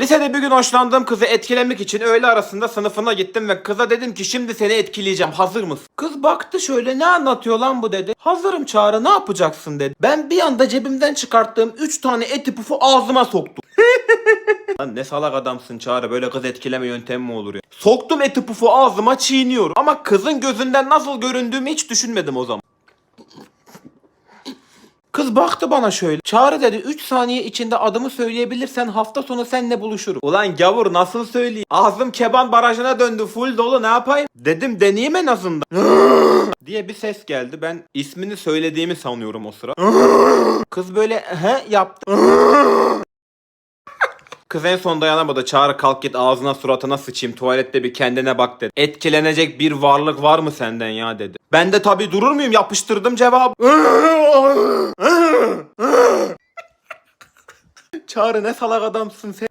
Lisede bir gün hoşlandığım kızı etkilemek için öğle arasında sınıfına gittim ve kıza dedim ki şimdi seni etkileyeceğim hazır mısın? Kız baktı şöyle ne anlatıyor lan bu dedi. Hazırım Çağrı ne yapacaksın dedi. Ben bir anda cebimden çıkarttığım 3 tane eti pufu ağzıma soktum. Lan ne salak adamsın Çağrı böyle kız etkileme yöntemi mi olur ya? Soktum eti pufu ağzıma çiğniyorum. Ama kızın gözünden nasıl göründüğümü hiç düşünmedim o zaman. Kız baktı bana şöyle. Çağrı dedi 3 saniye içinde adımı söyleyebilirsen hafta sonu seninle buluşurum. Ulan gavur nasıl söyleyeyim? Ağzım keban barajına döndü full dolu ne yapayım? Dedim deneyeyim en azından. diye bir ses geldi. Ben ismini söylediğimi sanıyorum o sıra. Kız böyle he yaptı. Kız en son dayanamadı. Çağrı kalk git ağzına suratına sıçayım. Tuvalette bir kendine bak dedi. Etkilenecek bir varlık var mı senden ya dedi. Ben de tabi durur muyum? Yapıştırdım cevabı. Çağrı ne salak adamsın sen.